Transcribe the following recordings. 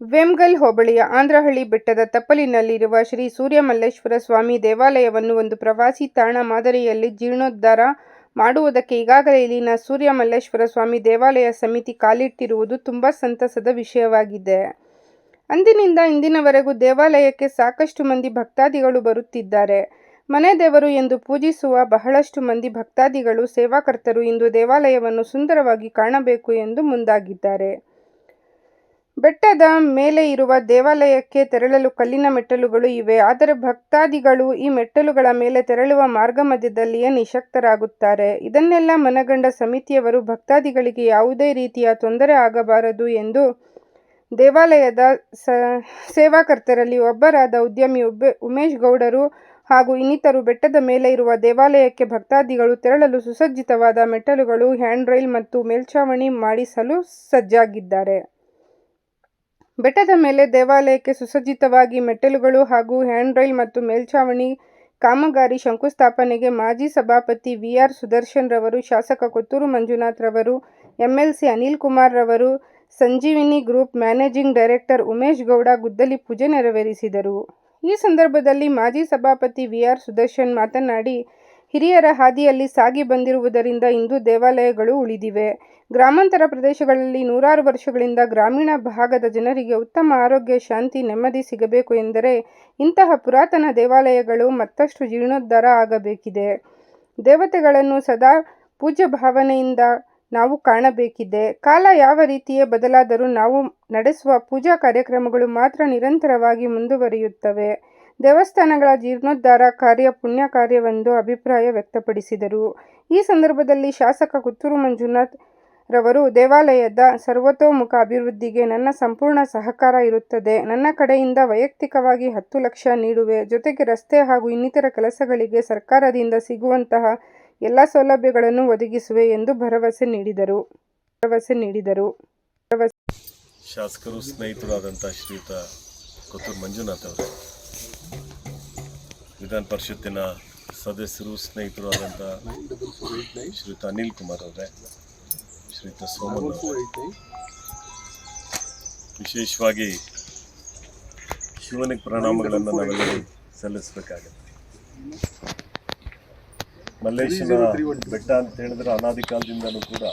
ವೇಮ್ಗಲ್ ಹೋಬಳಿಯ ಆಂಧ್ರಹಳ್ಳಿ ಬೆಟ್ಟದ ತಪ್ಪಲಿನಲ್ಲಿರುವ ಶ್ರೀ ಸೂರ್ಯಮಲ್ಲೇಶ್ವರ ಸ್ವಾಮಿ ದೇವಾಲಯವನ್ನು ಒಂದು ಪ್ರವಾಸಿ ತಾಣ ಮಾದರಿಯಲ್ಲಿ ಜೀರ್ಣೋದ್ಧಾರ ಮಾಡುವುದಕ್ಕೆ ಈಗಾಗಲೇ ಇಲ್ಲಿನ ಸೂರ್ಯಮಲ್ಲೇಶ್ವರ ಸ್ವಾಮಿ ದೇವಾಲಯ ಸಮಿತಿ ಕಾಲಿಟ್ಟಿರುವುದು ತುಂಬ ಸಂತಸದ ವಿಷಯವಾಗಿದೆ. ಅಂದಿನಿಂದ ಇಂದಿನವರೆಗೂ ದೇವಾಲಯಕ್ಕೆ ಸಾಕಷ್ಟು ಮಂದಿ ಭಕ್ತಾದಿಗಳು ಬರುತ್ತಿದ್ದಾರೆ. ಮನೆ ದೇವರು ಎಂದು ಪೂಜಿಸುವ ಬಹಳಷ್ಟು ಮಂದಿ ಭಕ್ತಾದಿಗಳು, ಸೇವಾಕರ್ತರು ಇಂದು ದೇವಾಲಯವನ್ನು ಸುಂದರವಾಗಿ ಕಾಣಬೇಕು ಎಂದು ಮುಂದಾಗಿದ್ದಾರೆ. ಬೆಟ್ಟದ ಮೇಲೆ ಇರುವ ದೇವಾಲಯಕ್ಕೆ ತೆರಳಲು ಕಲ್ಲಿನ ಮೆಟ್ಟಲುಗಳು ಇವೆ. ಆದರೆ ಭಕ್ತಾದಿಗಳು ಈ ಮೆಟ್ಟಲುಗಳ ಮೇಲೆ ತೆರಳುವ ಮಾರ್ಗ ಮಧ್ಯದಲ್ಲಿಯೇ ನಿಶಕ್ತರಾಗುತ್ತಾರೆ ಇದನ್ನೆಲ್ಲ ಮನಗಂಡ ಸಮಿತಿಯವರು ಭಕ್ತಾದಿಗಳಿಗೆ ಯಾವುದೇ ರೀತಿಯ ತೊಂದರೆ ಆಗಬಾರದು ಎಂದು ದೇವಾಲಯದ ಸೇವಾಕರ್ತರಲ್ಲಿ ಒಬ್ಬರಾದ ಉದ್ಯಮಿ ಉಮೇಶ್ ಗೌಡರು ಹಾಗೂ ಇನ್ನಿತರು ಬೆಟ್ಟದ ಮೇಲೆ ಇರುವ ದೇವಾಲಯಕ್ಕೆ ಭಕ್ತಾದಿಗಳು ತೆರಳಲು ಸುಸಜ್ಜಿತವಾದ ಮೆಟ್ಟಲುಗಳು ಹ್ಯಾಂಡ್ ರೈಲ್ ಮತ್ತು ಮೇಲ್ಛಾವಣಿ ಮಾಡಿಸಲು ಸಜ್ಜಾಗಿದ್ದಾರೆ. ಬೆಟ್ಟದ ಮೇಲೆ ದೇವಾಲಯಕ್ಕೆ ಸುಸಜ್ಜಿತವಾಗಿ ಮೆಟ್ಟಿಲುಗಳು ಹಾಗೂ ಹ್ಯಾಂಡ್ ರೈಲ್ ಮತ್ತು ಮೇಲ್ಛಾವಣಿ ಕಾಮಗಾರಿ ಶಂಕುಸ್ಥಾಪನೆಗೆ ಮಾಜಿ ಸಭಾಪತಿ ವಿ. ಆರ್. ಸುದರ್ಶನ್ ರವರು, ಶಾಸಕ ಕೊತ್ತೂರು ಮಂಜುನಾಥ್ ರವರು, ಎಂಎಲ್ಸಿ ಅನಿಲ್ ಕುಮಾರ್ ರವರು, Sanjeevini group managing director Umesh Gowda ಗುದ್ದಲಿ ಪೂಜೆ ನೆರವೇರಿಸಿದರು. ಈ ಸಂದರ್ಭದಲ್ಲಿ ಮಾಜಿ ಸಭಾಪತಿ ವಿ. ಆರ್. ಸುದರ್ಶನ್ ಮಾತನಾಡಿ, ಹಿರಿಯರ ಹಾದಿಯಲ್ಲಿ ಸಾಗಿ ಬಂದಿರುವುದರಿಂದ ಇಂದು ದೇವಾಲಯಗಳು ಉಳಿದಿವೆ. ಗ್ರಾಮಾಂತರ ಪ್ರದೇಶಗಳಲ್ಲಿ ನೂರಾರು ವರ್ಷಗಳಿಂದ ಗ್ರಾಮೀಣ ಭಾಗದ ಜನರಿಗೆ ಉತ್ತಮ ಆರೋಗ್ಯ, ಶಾಂತಿ, ನೆಮ್ಮದಿ ಸಿಗಬೇಕು ಎಂದರೆ ಇಂತಹ ಪುರಾತನ ದೇವಾಲಯಗಳು ಮತ್ತಷ್ಟು ಜೀರ್ಣೋದ್ಧಾರ ಆಗಬೇಕಿದೆ. ದೇವತೆಗಳನ್ನು ಸದಾ ಪೂಜ್ಯ ಭಾವನೆಯಿಂದ ನಾವು ಕಾಣಬೇಕಿದೆ. ಕಾಲ ಯಾವ ರೀತಿಯೇ ಬದಲಾದರೂ ನಾವು ನಡೆಸುವ ಪೂಜಾ ಕಾರ್ಯಕ್ರಮಗಳು ಮಾತ್ರ ನಿರಂತರವಾಗಿ ಮುಂದುವರಿಯುತ್ತವೆ. ದೇವಸ್ಥಾನಗಳ ಜೀರ್ಣೋದ್ಧಾರ ಕಾರ್ಯ ಪುಣ್ಯ ಕಾರ್ಯವೆಂದು ಅಭಿಪ್ರಾಯ ವ್ಯಕ್ತಪಡಿಸಿದರು. ಈ ಸಂದರ್ಭದಲ್ಲಿ ಶಾಸಕ ಕುತ್ತೂರು ಮಂಜುನಾಥ್ ರವರು, ದೇವಾಲಯದ ಸರ್ವತೋಮುಖ ಅಭಿವೃದ್ಧಿಗೆ ನನ್ನ ಸಂಪೂರ್ಣ ಸಹಕಾರ ಇರುತ್ತದೆ. ನನ್ನ ಕಡೆಯಿಂದ ವೈಯಕ್ತಿಕವಾಗಿ ಹತ್ತು ಲಕ್ಷ ನೀಡುವೆ. ಜೊತೆಗೆ ರಸ್ತೆ ಹಾಗೂ ಇನ್ನಿತರ ಕೆಲಸಗಳಿಗೆ ಸರ್ಕಾರದಿಂದ ಸಿಗುವಂತಹ ಎಲ್ಲ ಸೌಲಭ್ಯಗಳನ್ನು ಒದಗಿಸುವೆ ಎಂದು ಭರವಸೆ ನೀಡಿದರು. ಶಾಸಕರು ಸ್ನೇಹಿತರಾದಂಥ ಶ್ರೀಯುತ ಕೊತ್ತೂರು ಮಂಜುನಾಥ್ ಅವರು ವಿಧಾನ ಪರಿಷತ್ತಿನ ಸದಸ್ಯರು, ಸ್ನೇಹಿತರು ಆದಂಥ ಶ್ರೀಯುತ ಅನಿಲ್ ಕುಮಾರ್ ಅವರೇ, ಶ್ರೀಯುತ ಸೋಮನ್ ವಿಶೇಷವಾಗಿ ಶಿವನಿಗೆ ಪ್ರಣಾಮಗಳನ್ನು ನಾವೆಲ್ಲರೂ ಸಲ್ಲಿಸಬೇಕಾಗತ್ತೆ. ಮಲ್ಲೇಶ್ವರ ಬೆಟ್ಟ ಅಂತ ಹೇಳಿದ್ರೆ ಅನಾದಿ ಕಾಲದಿಂದಲೂ ಕೂಡ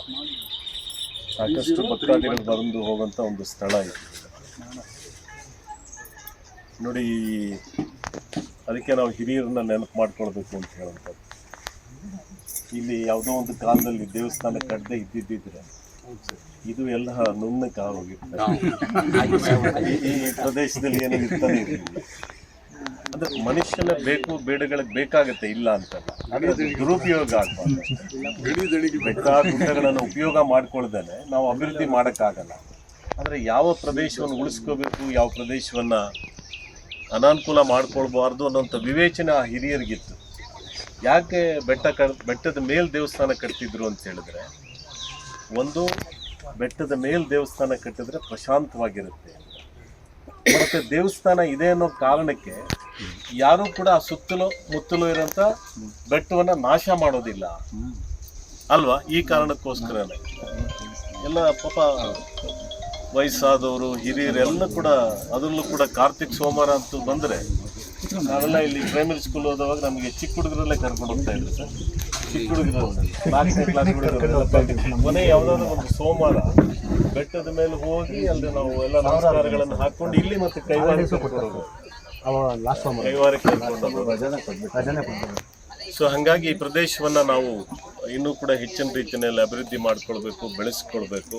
ಸಾಕಷ್ಟು ಭಕ್ತಾದಿಗಳು ಬಂದು ಹೋಗುವಂಥ ಒಂದು ಸ್ಥಳ ಇದೆ. ನೋಡಿ ಅದಕ್ಕೆ ನಾವು ಹಿರಿಯರನ್ನ ನೆನಪು ಮಾಡ್ಕೊಳ್ಬೇಕು ಅಂತ ಹೇಳುವಂಥದ್ದು. ಇಲ್ಲಿ ಯಾವುದೋ ಒಂದು ಕಾಲದಲ್ಲಿ ದೇವಸ್ಥಾನ ಕಟ್ಟದೆ ಇದ್ದಿದ್ದಿದ್ರೆ ಇದು ಎಲ್ಲ ನುಣ್ಣ ಆಗೋಗಿರ್ತದೆ ಈ ಪ್ರದೇಶದಲ್ಲಿ ಏನೋ ಇರ್ತಾನೆ ಅಂದ್ರೆ ಮನುಷ್ಯನ ಬೇಕು, ಬೇಡಗಳಿಗೆ ಬೇಕಾಗತ್ತೆ, ಇಲ್ಲ ಅಂತ ದುರುಪಯೋಗ ಆಗ್ಬಾರ್ದು. ಉಪಯೋಗ ಮಾಡ್ಕೊಳ್ದೇನೆ ನಾವು ಅಭಿವೃದ್ಧಿ ಮಾಡೋಕ್ಕಾಗಲ್ಲ. ಆದರೆ ಯಾವ ಪ್ರದೇಶವನ್ನು ಉಳಿಸ್ಕೋಬೇಕು, ಯಾವ ಪ್ರದೇಶವನ್ನು ಅನಾನುಕೂಲ ಮಾಡ್ಕೊಳ್ಬಾರ್ದು ಅನ್ನೋಂಥ ವಿವೇಚನೆ ಆ ಹಿರಿಯರಿಗಿತ್ತು. ಯಾಕೆ ಬೆಟ್ಟ ಬೆಟ್ಟದ ಮೇಲೆ ದೇವಸ್ಥಾನ ಕಟ್ತಿದ್ರು ಅಂತ ಹೇಳಿದ್ರೆ, ಒಂದು ಬೆಟ್ಟದ ಮೇಲೆ ದೇವಸ್ಥಾನ ಕಟ್ಟಿದ್ರೆ ಪ್ರಶಾಂತವಾಗಿರುತ್ತೆ. ಮತ್ತೆ ದೇವಸ್ಥಾನ ಇದೆ ಅನ್ನೋ ಕಾರಣಕ್ಕೆ ಯಾರೂ ಕೂಡ ಆ ಸುತ್ತಲೂ ಮುತ್ತಲೂ ಇರೋಂಥ ಬೆಟ್ಟವನ್ನು ನಾಶ ಮಾಡೋದಿಲ್ಲ. ಅಲ್ವಾ? ಈ ಕಾರಣಕ್ಕೋಸ್ಕರನೇ. ಎಲ್ಲ ಪಾಪ ವಯಸ್ಸಾದವರು ಹಿರಿಯರೆಲ್ಲ ಕೂಡ ಅದರಲ್ಲೂ ಕೂಡ ಕಾರ್ತಿಕ್ ಸೋಮವಾರ ಅಂತ ಬಂದರೆ ನಾವೆಲ್ಲ ಇಲ್ಲಿ ಪ್ರೈಮರಿ ಸ್ಕೂಲ್ ಹೋದವಾಗ ನಮಗೆ ಚಿಕ್ಕ ಹುಡುಗರಲ್ಲೇ ಕರ್ಕೊಂಡು ಹೋಗ್ತಾ ಇದ್ರು ಸರ್. ಚಿಕ್ಕ ಹುಡುಗರು ನಾಲ್ಕನೇ ಕ್ಲಾಸ್ ಹುಡುಗರು ಮನೆ ಯಾವುದಾದ್ರು ಒಂದು ಸೋಮವಾರ ಬೆಟ್ಟದ ಮೇಲೆ ಹೋಗಿ ಅಲ್ಲಿ ನಾವು ಎಲ್ಲ ನಮಸ್ಕಾರಗಳನ್ನು ಹಾಕೊಂಡು ಇಲ್ಲಿ ಮತ್ತೆ ಕೈವಾರಿ ಕರ್ಕೊಂಡು ಕೈವಾರ ಸೊ ಹಾಗಾಗಿ ಈ ಪ್ರದೇಶವನ್ನು ನಾವು ಇನ್ನೂ ಕೂಡ ಹೆಚ್ಚಿನ ರೀತಿಯಲ್ಲಿ ಅಭಿವೃದ್ಧಿ ಮಾಡಿಕೊಳ್ಬೇಕು ಬೆಳೆಸ್ಕೊಳ್ಬೇಕು.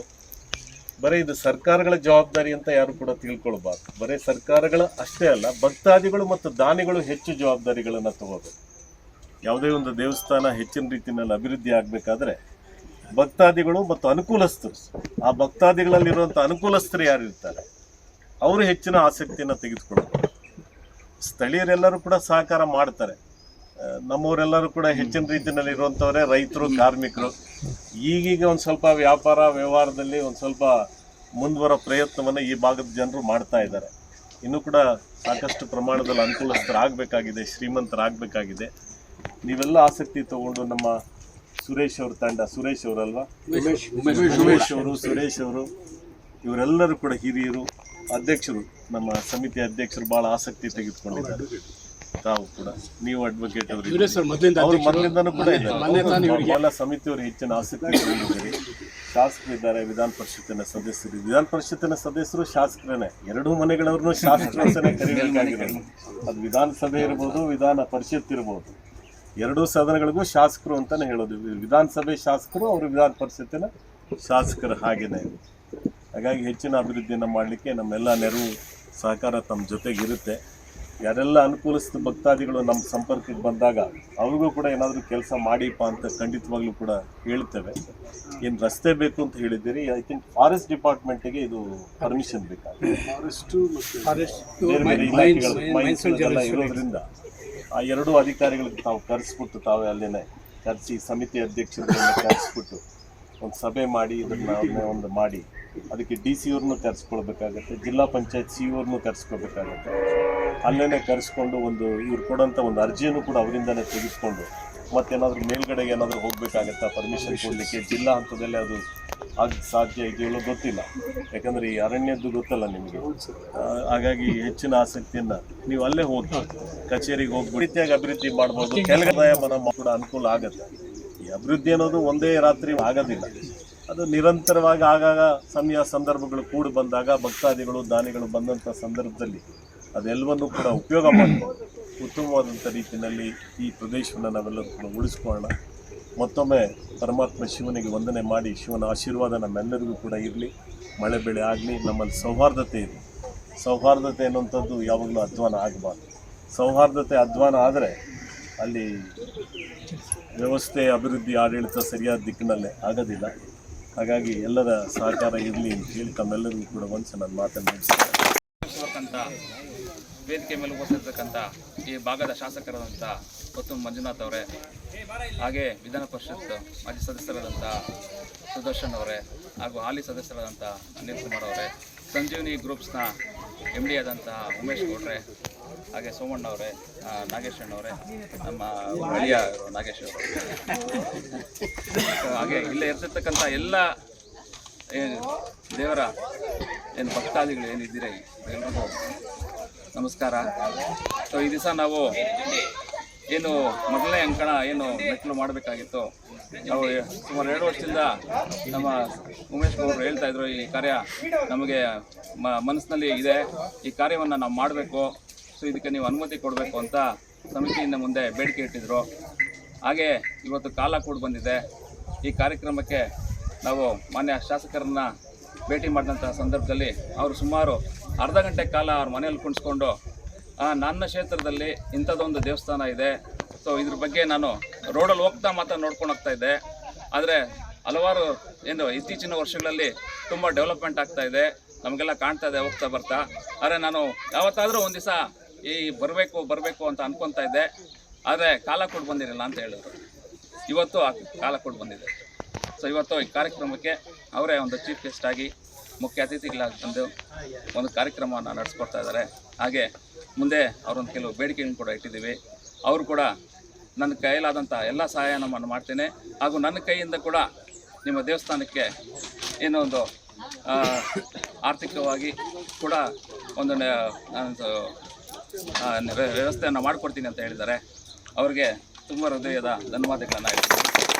ಬರೀ ಇದು ಸರ್ಕಾರಗಳ ಜವಾಬ್ದಾರಿ ಅಂತ ಯಾರು ಕೂಡ ತಿಳ್ಕೊಳ್ಬಾರ್ದು. ಬರೀ ಸರ್ಕಾರಗಳ ಅಷ್ಟೇ ಅಲ್ಲ, ಭಕ್ತಾದಿಗಳು ಮತ್ತು ದಾನಿಗಳು ಹೆಚ್ಚು ಜವಾಬ್ದಾರಿಗಳನ್ನು ತಗೋಬೇಕು. ಯಾವುದೇ ಒಂದು ದೇವಸ್ಥಾನ ಹೆಚ್ಚಿನ ರೀತಿಯಲ್ಲಿ ಅಭಿವೃದ್ಧಿ ಆಗಬೇಕಾದ್ರೆ ಭಕ್ತಾದಿಗಳು ಮತ್ತು ಅನುಕೂಲಸ್ಥರು, ಆ ಭಕ್ತಾದಿಗಳಲ್ಲಿರುವಂಥ ಅನುಕೂಲಸ್ಥರು ಯಾರು ಇರ್ತಾರೆ? ಅವರು ಹೆಚ್ಚಿನ ಆಸಕ್ತಿಯನ್ನು ತೆಗೆದುಕೊಳ್ಬೇಕು ಸ್ಥಳೀಯರೆಲ್ಲರೂ ಕೂಡ ಸಹಕಾರ ಮಾಡ್ತಾರೆ. ನಮ್ಮವರೆಲ್ಲರೂ ಕೂಡ ಹೆಚ್ಚಿನ ರೀತಿಯಲ್ಲಿ ಇರುವಂಥವರೇ ರೈತರು, ಕಾರ್ಮಿಕರು. ಈಗೀಗ ಒಂದು ಸ್ವಲ್ಪ ವ್ಯಾಪಾರ ವ್ಯವಹಾರದಲ್ಲಿ ಒಂದು ಸ್ವಲ್ಪ ಮುಂದುವರೋ ಪ್ರಯತ್ನವನ್ನು ಈ ಭಾಗದ ಜನರು ಮಾಡ್ತಾ ಇದ್ದಾರೆ. ಇನ್ನೂ ಕೂಡ ಸಾಕಷ್ಟು ಪ್ರಮಾಣದಲ್ಲಿ ಅನುಕೂಲಸ್ಥರಾಗಬೇಕಾಗಿದೆ ಶ್ರೀಮಂತರಾಗಬೇಕಾಗಿದೆ. ನೀವೆಲ್ಲ ಆಸಕ್ತಿ ತಗೊಂಡು ನಮ್ಮ ಸುರೇಶ್ ಅವ್ರ ತಂಡ ಸುರೇಶ್ ಅವರಲ್ವಾ? ಉಮೇಶ್ ಅವರು ಸುರೇಶ್ ಅವರು ಇವರೆಲ್ಲರೂ ಕೂಡ ಹಿರಿಯರು ಅಧ್ಯಕ್ಷರು ನಮ್ಮ ಸಮಿತಿ ಅಧ್ಯಕ್ಷರು ಭಾಳ ಆಸಕ್ತಿ ತೆಗೆದುಕೊಂಡಿದ್ದಾರೆ. ತಾವು ಕೂಡ. ನೀವು ಅಡ್ವೊಕೇಟ್ ಅವರು ಮೊದಲಿಂದನೂ ಕೂಡ ಎಲ್ಲ ಸಮಿತಿಯವರು ಹೆಚ್ಚಿನ ಆಸಕ್ತಿ ತಗೊಂಡಿದ್ದೀರಿ ಶಾಸಕರಿದ್ದಾರೆ ವಿಧಾನ ಪರಿಷತ್ತಿನ ಸದಸ್ಯರು. ವಿಧಾನ ಪರಿಷತ್ತಿನ ಸದಸ್ಯರು ಶಾಸಕರೇನೆ. ಎರಡೂ ಮನೆಗಳವ್ರನ್ನು ಶಾಸಕರ ಕರೀಬೇಕಾಗಿರೋದು ಅದು ವಿಧಾನಸಭೆ ಇರ್ಬೋದು ವಿಧಾನ ಪರಿಷತ್ ಇರ್ಬೋದು. ಎರಡೂ ಸದನಗಳಿಗೂ ಶಾಸಕರು ಅಂತಾನೆ ಹೇಳೋದು. ವಿಧಾನಸಭೆ ಶಾಸಕರು ಅವರು ವಿಧಾನ ಪರಿಷತ್ತಿನ ಶಾಸಕರು ಹಾಗೇನೆ. ಹಾಗಾಗಿ ಹೆಚ್ಚಿನ ಅಭಿವೃದ್ಧಿಯನ್ನು ಮಾಡಲಿಕ್ಕೆ ನಮ್ಮೆಲ್ಲ ನೆರವು ಸಹಕಾರ ತಮ್ಮ ಜೊತೆಗಿರುತ್ತೆ. ಯಾರೆಲ್ಲ ಅನುಕೂಲಿಸಿದ ಭಕ್ತಾದಿಗಳು ನಮ್ಮ ಸಂಪರ್ಕಕ್ಕೆ ಬಂದಾಗ ಅವ್ರಿಗೂ ಕೂಡ ಏನಾದರೂ ಕೆಲಸ ಮಾಡಿಪ್ಪ ಅಂತ ಖಂಡಿತವಾಗ್ಲೂ ಕೂಡ ಹೇಳ್ತೇವೆ ಏನು ರಸ್ತೆ ಬೇಕು ಅಂತ ಹೇಳಿದ್ದೀರಿ ಐ ಥಿಂಕ್ ಫಾರೆಸ್ಟ್ ಡಿಪಾರ್ಟ್ಮೆಂಟಿಗೆ ಇದು ಪರ್ಮಿಷನ್ ಬೇಕಾಗುತ್ತೆ. ಬೇರೆ ಇಲಾಖೆಗಳು ಇರೋದ್ರಿಂದ ಆ ಎರಡೂ ಅಧಿಕಾರಿಗಳಿಗೆ ತಾವು ಕರೆಸ್ಬಿಟ್ಟು ತಾವೇ ಅಲ್ಲೇನೆ ಕರೆಸಿ ಸಮಿತಿ ಅಧ್ಯಕ್ಷರನ್ನ ಕರೆಸ್ಬಿಟ್ಟು ಒಂದು ಸಭೆ ಮಾಡಿ ಇದನ್ನ ಒಂದು ಮಾಡಿ ಅದಕ್ಕೆ ಡಿ ಸಿ ಅವ್ರನ್ನೂ ಕರೆಸ್ಕೊಳ್ಬೇಕಾಗತ್ತೆ ಜಿಲ್ಲಾ ಪಂಚಾಯತ್ ಸಿ ಅವ್ರನ್ನೂ ಕರೆಸ್ಕೊಳ್ಬೇಕಾಗತ್ತೆ. ಅಲ್ಲೇನೆ ಕರೆಸ್ಕೊಂಡು ಒಂದು ಇವ್ರು ಕೊಡೋಂಥ ಒಂದು ಅರ್ಜಿಯನ್ನು ಕೂಡ ಅವರಿಂದಲೇ ತೆಗೆದುಕೊಂಡು ಮತ್ತೇನಾದರೂ ಮೇಲ್ಗಡೆಗೆ ಏನಾದರೂ ಹೋಗಬೇಕಾಗತ್ತಾ ಪರ್ಮಿಷನ್ ಕೊಡಲಿಕ್ಕೆ? ಜಿಲ್ಲಾ ಹಂತದಲ್ಲಿ ಅದು ಆಗ ಸಾಧ್ಯ ಇದೆಯೋ ಗೊತ್ತಿಲ್ಲ. ಯಾಕಂದರೆ ಈ ಅರಣ್ಯದ್ದು ಗೊತ್ತಲ್ಲ ನಿಮಗೆ. ಹಾಗಾಗಿ ಹೆಚ್ಚಿನ ಆಸಕ್ತಿಯನ್ನ ನೀವು ಅಲ್ಲೇ ಹೋಗಿ ಕಚೇರಿಗೆ ಹೋಗಿ ರೀತಿಯಾಗಿ ಅಭಿವೃದ್ಧಿ ಮಾಡ್ಬೋದು. ಕೆಳಗಡೆ ಮನ ಕೂಡ ಅನುಕೂಲ ಆಗುತ್ತೆ. ಈ ಅಭಿವೃದ್ಧಿ ಅನ್ನೋದು ಒಂದೇ ರಾತ್ರಿ ಆಗೋದಿಲ್ಲ. ಅದು ನಿರಂತರವಾಗಿ ಆಗಾಗ ಸಮಯ ಸಂದರ್ಭಗಳು ಕೂಡಿ ಬಂದಾಗ ಭಕ್ತಾದಿಗಳು ದಾನಿಗಳು ಬಂದಂಥ ಸಂದರ್ಭದಲ್ಲಿ ಅದೆಲ್ಲವನ್ನೂ ಕೂಡ ಉಪಯೋಗ ಮಾಡಿಕೊಂಡು ಉತ್ತಮವಾದಂಥ ರೀತಿಯಲ್ಲಿ ಈ ಪ್ರದೇಶವನ್ನು ನಾವೆಲ್ಲರೂ ಕೂಡ ಉಳಿಸ್ಕೊಳ್ಳೋಣ. ಮತ್ತೊಮ್ಮೆ ಪರಮಾತ್ಮ ಶಿವನಿಗೆ ವಂದನೆ ಮಾಡಿ, ಶಿವನ ಆಶೀರ್ವಾದ ನಮ್ಮೆಲ್ಲರಿಗೂ ಕೂಡ ಇರಲಿ. ಮಳೆ ಬೆಳೆ ಆಗಲಿ, ನಮ್ಮಲ್ಲಿ ಸೌಹಾರ್ದತೆ ಇರಲಿ. ಸೌಹಾರ್ದತೆ ಅನ್ನುವಂಥದ್ದು ಯಾವಾಗಲೂ ಅಧ್ವಾನ ಆಗಬಾರ್ದು. ಸೌಹಾರ್ದತೆ ಅಧ್ವಾನ ಆದರೆ ಅಲ್ಲಿ ವ್ಯವಸ್ಥೆ ಅಭಿವೃದ್ಧಿ ಆಡಳಿತ ಸರಿಯಾದ ದಿಕ್ಕಿನಲ್ಲೇ ಆಗೋದಿಲ್ಲ. ಹಾಗಾಗಿ ಎಲ್ಲರ ಸಹಕಾರ ಇರಲಿ ಅಂತ ಹೇಳಿ ತಮ್ಮೆಲ್ಲರಿಗೂ ಕೂಡ ಒಂದ್ಸಲ ನಾನು ಮಾತನ್ನು ವೇದಿಕೆ ಮೇಲೆ ಉಪಸ್ಥಿರ್ತಕ್ಕಂಥ ಈ ಭಾಗದ ಶಾಸಕರಾದಂಥ ಕೊತ್ತು ಮಂಜುನಾಥ್ ಅವರೇ, ಹಾಗೆ ವಿಧಾನ ಪರಿಷತ್ ಮಾಜಿ ಸದಸ್ಯರಾದಂಥ ಸುದರ್ಶನ್ ಅವರೇ, ಹಾಗೂ ಹಾಲಿ ಸದಸ್ಯರಾದಂಥ ಅನಿಲ್ ಕುಮಾರ್ ಅವರೇ, ಸಂಜೀವಿನಿ ಗ್ರೂಪ್ಸ್ನ ಎಂ ಡಿ ಆದಂತಹ ಉಮೇಶ್ ಗೌಡ್ರೆ, ಹಾಗೆ ಸೋಮಣ್ಣ ಅವರೇ ಅಣ್ಣವರೇ ನಮ್ಮ ಹಳಿಯ ನಾಗೇಶ್ ಅವರು. ಹಾಗೆ ಇಲ್ಲೇ ಇರ್ತಿರ್ತಕ್ಕಂಥ ಎಲ್ಲ ದೇವರ, ಏನು ಭಕ್ತಾದಿಗಳು ಏನಿದ್ದೀರಿ ಎಲ್ರಿಗೂ ನಮಸ್ಕಾರ. ಸೊ ಈ ದಿವಸ ನಾವು ಏನು ಮೊದಲನೇ ಅಂಕಣ ಏನು ಮೆಟ್ಲು ಮಾಡಬೇಕಾಗಿತ್ತು. ನಾವು ಸುಮಾರು ಎರಡು ವರ್ಷದಿಂದ ನಮ್ಮ ಉಮೇಶ್ ಗೌಡರು ಹೇಳ್ತಾ ಇದ್ರು, ಈ ಕಾರ್ಯ ನಮಗೆ ಮನಸ್ಸಿನಲ್ಲಿ ಇದೆ. ಈ ಕಾರ್ಯವನ್ನು ನಾವು ಮಾಡಬೇಕು. ಸೊ ಇದಕ್ಕೆ ನೀವು ಅನುಮತಿ ಕೊಡಬೇಕು ಅಂತ ಸಮಿತಿಯಿಂದ ಮುಂದೆ ಬೇಡಿಕೆ ಇಟ್ಟಿದ್ರು. ಹಾಗೆ ಇವತ್ತು ಕಾಲ ಕೂಡ ಬಂದಿದೆ. ಈ ಕಾರ್ಯಕ್ರಮಕ್ಕೆ ನಾವು ಮಾನ್ಯ ಶಾಸಕರನ್ನು ಭೇಟಿ ಮಾಡಿದಂಥ ಸಂದರ್ಭದಲ್ಲಿ ಅವರು ಸುಮಾರು ಅರ್ಧ ಗಂಟೆ ಕಾಲ ಅವ್ರ ಮನೇಲಿ ಕುಣಿಸ್ಕೊಂಡು ನನ್ನ ಕ್ಷೇತ್ರದಲ್ಲಿ ಇಂಥದ್ದೊಂದು ದೇವಸ್ಥಾನ ಇದೆ. ಸೊ ಇದ್ರ ಬಗ್ಗೆ ನಾನು ರೋಡಲ್ಲಿ ಹೋಗ್ತಾ ಮಾತ್ರ ನೋಡ್ಕೊಂಡು ಹೋಗ್ತಾ ಇದ್ದೆ. ಆದರೆ ಹಲವಾರು ಏನು ಇತ್ತೀಚಿನ ವರ್ಷಗಳಲ್ಲಿ ತುಂಬ ಡೆವಲಪ್ಮೆಂಟ್ ಆಗ್ತಾ ಇದೆ. ನಮಗೆಲ್ಲ ಕಾಣ್ತಾ ಇದೆ, ಹೋಗ್ತಾ ಬರ್ತಾ. ಆದರೆ ನಾನು ಯಾವತ್ತಾದರೂ ಒಂದು ದಿವಸ ಈ ಬರಬೇಕು ಬರಬೇಕು ಅಂತ ಅಂದ್ಕೊತಾ ಇದ್ದೆ. ಆದರೆ ಕಾಲ ಕೊಟ್ಟು ಬಂದಿರಲ್ಲ ಅಂತ ಹೇಳಿದ್ರು. ಇವತ್ತು ಆ ಕಾಲ ಕೊಟ್ಟು ಬಂದಿದೆ. ಸೊ ಇವತ್ತು ಈ ಕಾರ್ಯಕ್ರಮಕ್ಕೆ ಅವರೇ ಒಂದು ಚೀಫ್ ಗೆಸ್ಟ್ ಆಗಿ ಮುಖ್ಯ ಅತಿಥಿಗಳಾಗಿ ಬಂದು ಒಂದು ಕಾರ್ಯಕ್ರಮವನ್ನು ನಡೆಸ್ಕೊಡ್ತಾ ಇದ್ದಾರೆ. ಹಾಗೆ ಮುಂದೆ ಅವರೊಂದು ಕೆಲವು ಬೇಡಿಕೆಗಳನ್ನು ಕೂಡ ಇಟ್ಟಿದ್ದೀವಿ. ಅವರು ಕೂಡ ನನ್ನ ಕೈಯಲ್ಲಾದಂಥ ಎಲ್ಲ ಸಹಾಯನವನ್ನು ಮಾಡ್ತೇನೆ. ಹಾಗೂ ನನ್ನ ಕೈಯಿಂದ ಕೂಡ ನಿಮ್ಮ ದೇವಸ್ಥಾನಕ್ಕೆ ಏನೋ ಆರ್ಥಿಕವಾಗಿ ಕೂಡ ಒಂದು ವ್ಯವಸ್ಥೆಯನ್ನು ಮಾಡಿಕೊಡ್ತೀನಿ ಅಂತ ಹೇಳಿದ್ದಾರೆ. ಅವರಿಗೆ ತುಂಬ ಹೃದಯದ ಧನ್ಯವಾದಗಳನ್ನು ಹೇಳ್ತೀನಿ.